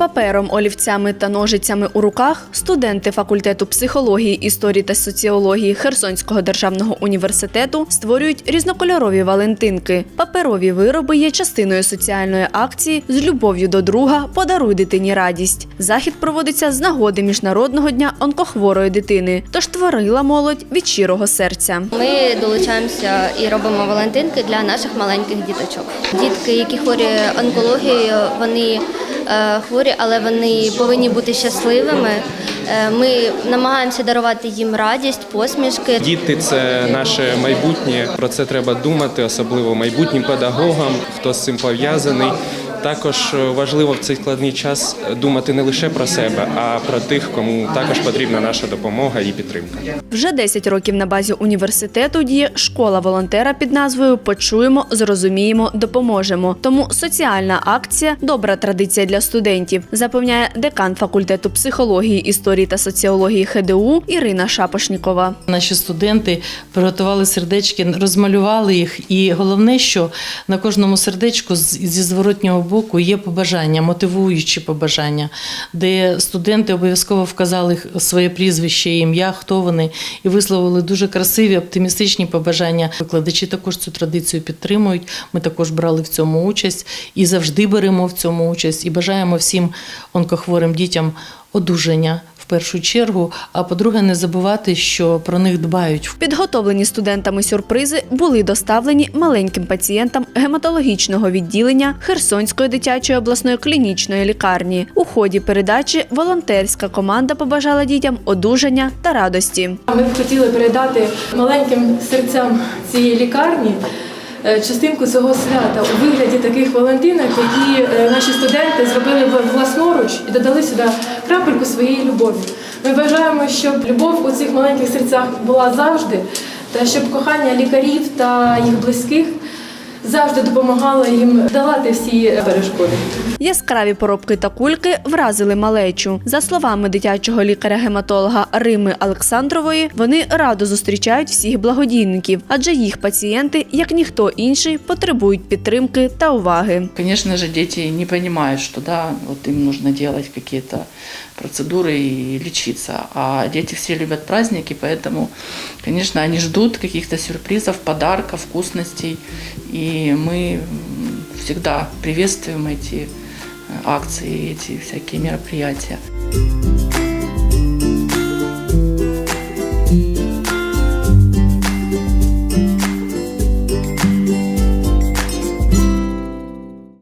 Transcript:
папером, олівцями та ножицями у руках студенти факультету психології, історії та соціології Херсонського державного університету створюють різнокольорові валентинки. Паперові вироби є частиною соціальної акції з любов'ю до друга Подаруй дитині радість. Захід проводиться з нагоди міжнародного дня онкохворої дитини, тож творила молодь від щирого серця. Ми долучаємося і робимо валентинки для наших маленьких діточок. Дітки, які хворі онкологією, вони хворі, але вони повинні бути щасливими. Е, Ми намагаємося дарувати їм радість, посмішки. Діти це наше майбутнє. Про це треба думати, особливо майбутнім педагогам, хто з цим пов'язаний. Також е, важливо в цей складний час думати не лише про себе, а про тих, кому також потрібна наша допомога і підтримка. Вже 10 років на базі університету діє школа волонтера під назвою Почуємо, зрозуміємо, допоможемо. Тому соціальна акція добра традиція для студентів, запевняє декан факультету психології, історії та соціології ХДУ Ірина Шапошнікова. Наші студенти приготували сердечки, розмалювали їх. І головне, що на кожному сердечку зі зворотнього боку є побажання, мотивуючі побажання, де студенти обов'язково вказали своє прізвище, ім'я, хто вони, і висловили дуже красиві, оптимістичні побажання. Викладачі також цю традицію підтримують. Ми також брали в цьому участь і завжди беремо в цьому участь. І бажаємо всім онкохворим дітям одужання першу чергу. А по-друге, не забувати, що про них дбають. Підготовлені студентами сюрпризи були доставлені маленьким пацієнтам гематологічного відділення Херсонської дитячої обласної клінічної лікарні. У ході передачі волонтерська команда побажала дітям одужання та радості. Ми б хотіли передати маленьким серцям цієї лікарні частинку цього свята у вигляді таких валентинок, які е, наші студенти зробили власноруч і додали сюди крапельку своєї любові. Ми бажаємо, щоб любов у цих маленьких серцях була завжди, та щоб кохання лікарів та їх близьких завжди допомагало їм долати всі перешкоди. Яскраві поробки та кульки вразили малечу. За словами дитячого лікаря-гематолога Рими Олександрової, вони радо зустрічають всіх благодійників, адже їх пацієнти, як ніхто інший, потребують підтримки та уваги. Конечно же, дети не понимают, что да, вот им нужно делать какие-то процедуры и лечиться. А дети все любят праздники, поэтому, конечно, они ждут каких-то сюрпризов, подарков, вкусностей. И мы всегда приветствуем эти э, акции, эти всякие мероприятия.